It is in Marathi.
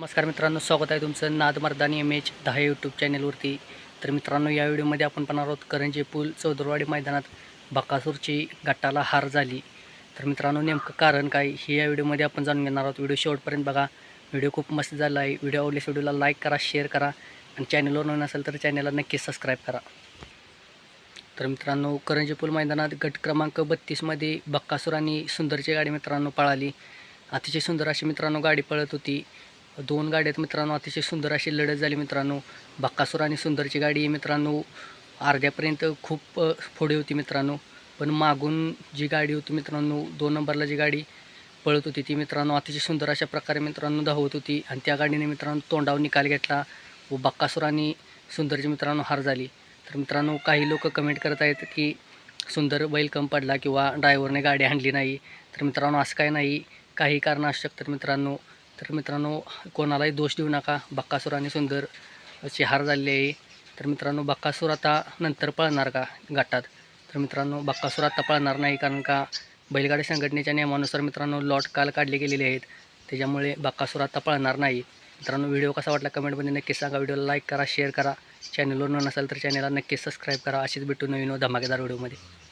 नमस्कार मित्रांनो स्वागत आहे तुमचं नाद मर्दानी एम एच दहा यूट्यूब चॅनलवरती. तर मित्रांनो या व्हिडिओमध्ये आपण पाहणार आहोत करंजी पूल चौदरवाडी मैदानात बकासूरची गटाला हार झाली. तर मित्रांनो नेमकं कारण काय हे या व्हिडिओमध्ये आपण जाणून घेणार आहोत. व्हिडिओ शेवटपर्यंत बघा. व्हिडिओ खूप मस्त झाला आहे. व्हिडिओ आवडल्यास व्हिडिओला लाईक करा शेअर करा आणि चॅनलवर नवीन असेल तर चॅनलला नक्की सबस्क्राईब करा. तर मित्रांनो करंजी पूल मैदानात गट क्रमांक बत्तीसमध्ये बक्कासूर आणि सुंदरची गाडी मित्रांनो पळाली. अतिशय सुंदर अशी मित्रांनो गाडी पळत होती. दोन गाड्यात मित्रांनो अतिशय सुंदर अशी लढत झाली मित्रांनो. बक्कासूर आणि सुंदरची गाडी मित्रांनो. अर्ध्यापर्यंत खूप पुढे होती मित्रांनो. पण मागून जी गाडी होती मित्रांनो दोन नंबरला जी गाडी पळत होती ती मित्रांनो अतिशय सुंदर अशा प्रकारे मित्रांनो धावत होती. आणि त्या गाडीने मित्रांनो तोंडावर निकाल घेतला व बक्कासूर आणि सुंदरची मित्रांनो हार झाली. तर मित्रांनो काही लोक कमेंट करत आहेत की सुंदर बैल कम पडला किंवा ड्रायव्हरने गाडी आणली नाही. तर मित्रांनो असं काय नाही. काही कारणं असू शकतात मित्रांनो. तर मित्रांनो कोणालाही दोष देऊ नका. बक्कासूर आणि सुंदर ची हार झालेली आहे. तर मित्रांनो बक्कासूर आता नंतर पळणार का गटात? तर मित्रांनो बक्कासूर आता पळणार नाही कारण का बैलगाडी संघटनेच्या नियमानुसार मित्रांनो लॉट काल काढले गेलेले आहेत. त्याच्यामुळे बक्कासूर आता पळणार नाही. मित्रांनो व्हिडिओ कसा वाटला कमेंटमध्ये नक्कीच सांगा. व्हिडिओला लाईक करा शेअर करा. चॅनलवर नसेल तर चॅनलला नक्कीच सबस्क्राईब करा. अशीच भेटू नवीन धमाकेदार व्हिडिओमध्ये